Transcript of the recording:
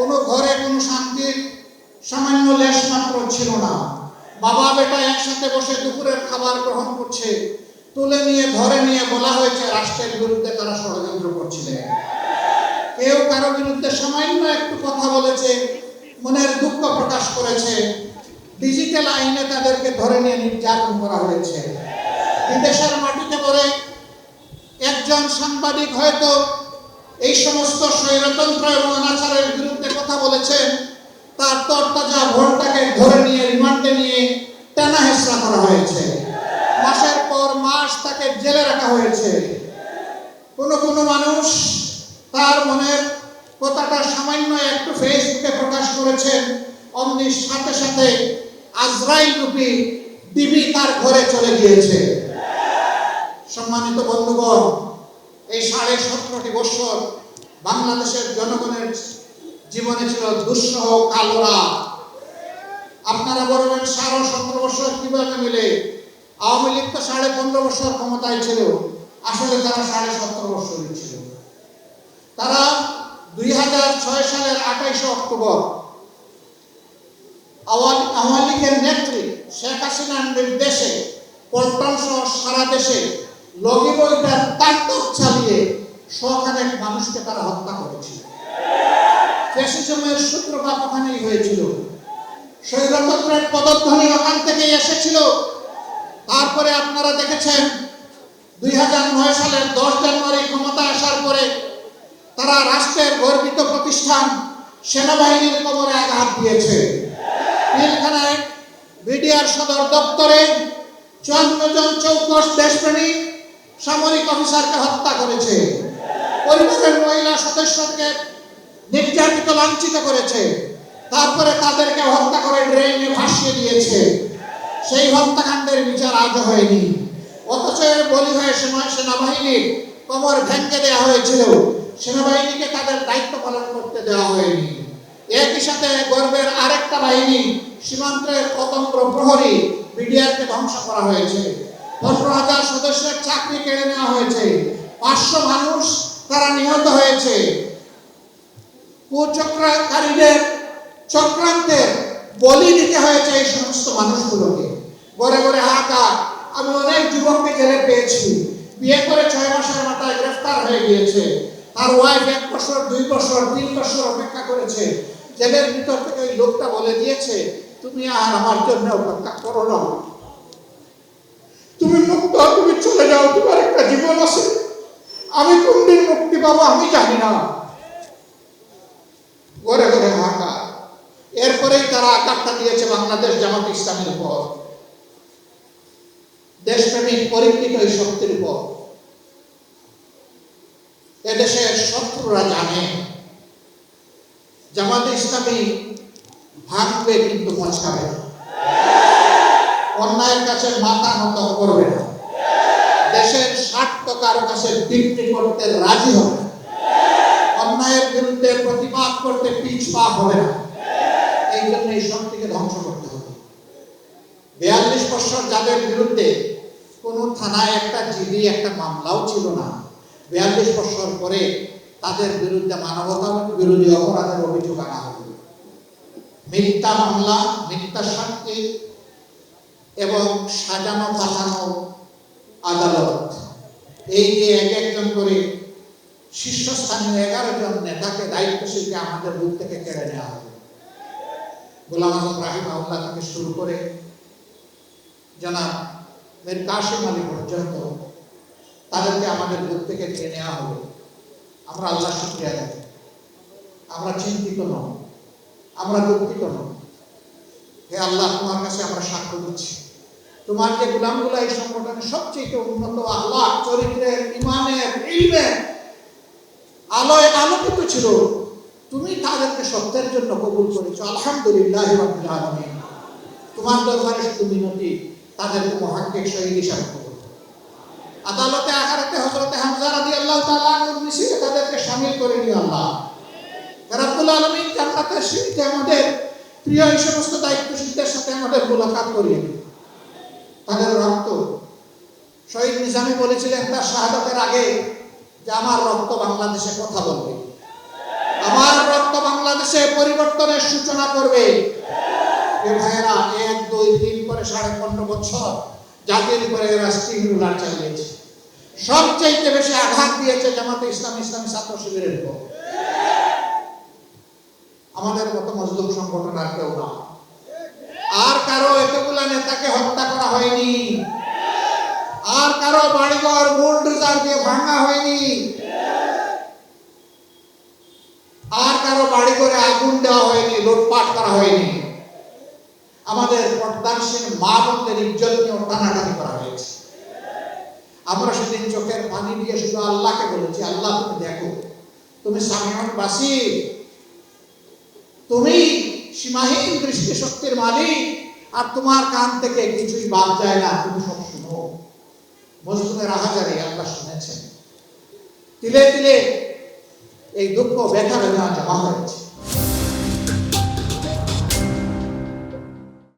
কোনো ঘরে কোনো শান্তির সামান্য লেশ মাত্র ছিল না। বাবা বেটা একসাথে বসে দুপুরের খাবার গ্রহণ করছে, তুলে নিয়ে ধরে নিয়ে বলা হয়েছে, রাষ্ট্রের বিরুদ্ধে তারা ষড়যন্ত্র করছিলেন কেউ কারও বিরুদ্ধে সামান্য একটু কথা বলেছে, মনের দুঃখ প্রকাশ করেছে। ডিজিটাল আইনে তাদেরকে ধরে নিয়ে নির্যাতন করা হয়েছে। বিদেশের মাটিতে পড়ে একজন সাংবাদিক হয়তো এই সমস্ত স্বৈরতন্ত্র এবং অনাচারের বিরুদ্ধে কথা বলেছেন, তার তরতাজা ভোটটাকে ধরে নিয়ে, রিমান্ডে নিয়ে টানা হেসরা করা হয়েছে। মাসের পর মাস তাকে জেলে রাখা হয়েছে। কোনো কোনো মানুষ তার মনের কথাটা সামান্য একটু ফেসবুকে প্রকাশ করেছেন, অমনি সাথে সাথে আজরাইল রূপী দিবি তার ঘরে চলে গিয়েছে। সম্মানিত বন্ধুগণ এই সাড়ে সতেরোটি বছর বাংলাদেশের জনগণের জীবনে ছিল দুঃসহ কালোরা আপনারা বলবেন সাড়ে সতেরো বছর কীভাবে মিলে? আওয়ামী লীগ তো সাড়ে পনেরো বছর ক্ষমতায় ছিল। আসলে তারা সাড়ে সতেরো বছরই ছিল। তারা দুই হাজার ছয় সালের আঠাইশে অক্টোবর আওয়ামী আওয়ামী লীগের নেত্রী শেখ হাসিনার নির্দেশে পল্টন সহ সারা দেশে লগি বইটার তাণ্ডব চালিয়ে শখানেক মানুষকে তারা হত্যা করেছিল। ফ্যাসিজমের সূত্রপাত ওখানেই হয়েছিল। স্বৈরতন্ত্রের পদধ্বনি ওখান থেকেই এসেছিল। তারপরে আপনারা দেখেছেন, দুই হাজার নয় সালের দশ জানুয়ারি ক্ষমতা আসার পরে তারা রাষ্ট্রের গর্বিত প্রতিষ্ঠান সেনাবাহিনীর কবরে আঘাত দিয়েছে। পিলখানায় বিডিআর সদর দপ্তরে চুয়ান্ন জন চৌকস দেশপ্রেমিক সামরিক অফিসারকে হত্যা করেছে। পরিবারের মহিলা সদস্যকে নির্যাতিত, লাঞ্ছিত করেছে। তারপরে তাদেরকে হত্যা করে ড্রেনে ভাসিয়ে দিয়েছে। সেই হত্যাকাণ্ডের বিচার আজও হয়নি। অথচ এর বলি হয়ে সময় সেনাবাহিনীর কোমর ভেঙে দেওয়া হয়েছিল। সেনাবাহিনীকে তাদের দায়িত্ব পালন করতে দেওয়া হয়নি। একই সাথে গর্বের আরেকটা বাহিনী, সীমান্তের পতঙ্গ প্রহরী, বিডিআরকে ধ্বংস করা হয়েছে। পনেরো হাজার সদস্যের চাকরি কেড়ে নেওয়া হয়েছে। পাঁচশো মানুষ তারা নিহত হয়েছে। কুচক্রকারীদের চক্রান্তের বলি দিতে হয়েছে এই সমস্ত মানুষগুলোকে। ঘরে ঘরে হাহাকার আমি অনেক যুবককে জেলে পেয়েছি। বিয়ে করে ছয় মাসের মাথায় গ্রেফতার হয়ে গিয়েছে। তার ওয়াইফ এক বছর, দুই বছর, তিন বছর অপেক্ষা করেছে। জেলের ভিতর থেকে ওই লোকটা বলে দিয়েছে, তুমি আর আমার জন্য অপেক্ষা করো না তুমি মুক্ত তুমি চলে যাও তোমার একটা জীবন আছে আমি কোন মুক্তি আমি জানি না। ঘরে ঘরে হাহাকার। এরপরেই তারা আকারটা দিয়েছে বাংলাদেশ জামাত ইসলামের উপর। দেশপ্রেমিক পরীক্ষিত এই শক্তির উপর। এদেশের শত্রুরা জানে। জামাত ইসলামী ভাঙবে কিন্তু মচাবে না। অন্যায়ের কাছে মাথা নত করবে না। দেশের স্বার্থ কারও কাছে বিক্রি করতে রাজি হবে অন্যায়ের বিরুদ্ধে প্রতিবাদ করতে পিছ পা হবে না। এই জন্য এই শক্তিকে ধ্বংস করতে হবে। বিয়াল্লিশ বছর যাদের বিরুদ্ধে কোনো থানায় একটা জিডি, একটা মামলাও ছিল না, বিয়াল্লিশ বছর পরে তাদের বিরুদ্ধে মানবতা বিরোধী অপরাধের অভিযোগ আনা হবে। মিথ্যা মামলা, মিথ্যা সাক্ষী এবং সাজানো পাঠানো আদালত। এই যে এক একজন করে শীর্ষস্থানীয় এগারো জন নেতাকে দায়িত্বশীলকে আমাদের বুক থেকে কেড়ে নেওয়া হবে। গোলাম আজম রাহিম আল্লাহ থেকে শুরু করে জনাব মীর কাশিম আলী পর্যন্ত তাদেরকে আমাদের বুক থেকে নিয়ে নেওয়া হবে। আমরা আল্লাহ শুক্রিয়া দেব আমরা চিন্তিত নই। আমরা দুঃখিত নই। হে আল্লাহ, তোমার কাছে আমরা সাক্ষ্য দিচ্ছি। তোমার যে গুলামগুলো এই সংগঠনের সবচেয়ে উন্নত আল্লাহ চরিত্রের ইমানের ইলমের আলোয় আলোকিত ছিল, তুমি তাদেরকে সত্যের জন্য কবুল করেছ। আলহামদুলিল্লাহ তোমার দরবারে শুধু শহীদ হিসাবে আদালতে আখারাতে হযরতে হামজা রাদিয়াল্লাহু তাআলা আনহুর মিছিলে তাদেরকে শামিল করে নিও আল্লাহ। রাব্বুল আলামিন আমাদের প্রিয় এই সমস্ত দায়িত্বশীলদের সাথে আমাদের মোলাকাত করিয়ে দিন। তাদের রক্ত। শহীদ নিজামী বলেছিলেন তার শাহাদাতের আগে যে আমার রক্ত বাংলাদেশে কথা বলবে। আমার রক্ত বাংলাদেশে পরিবর্তনের সূচনা করবে। এ ভাইয়েরা, এক, দুই, তিন করে সাড়ে পনেরো বছর জাতির উপরে এরা স্টিমুলার চালিয়েছে। সবচাইতে বেশি আঘাত দিয়েছে জামাতে ইসলাম, ইসলামী ছাত্র শিবিরের উপর। আমাদের মতো মজলুম সংগঠন আর কেউ না আর কারও এতগুলা নেতাকে হত্যা করা হয়নি আর কারও বাড়িঘর দিয়ে ভাঙা হয়নি। আর কারও বাড়ি করে আগুন দেওয়া হয়নি, লুটপাট করা হয়নি। আমাদের পর্দানসীন মা বোনদের ইজ্জত নিয়ে টানাটানি করা হয়েছে। আমরা সেদিন চোখের পানি দিয়ে শুধু আল্লাহকে বলেছি, আল্লাহ, তুমি দেখো, তুমি সামিয়ন বাসি তুমি সীমাহীন দৃষ্টি শক্তির মালিক, আর তোমার কান থেকে কিছুই বাদ যায় না, তুমি মজলুমের আহাজারে আল্লাহ শুনেছেন। তিলে তিলে এই দুঃখ ব্যথা বেদনা জমা হয়েছে।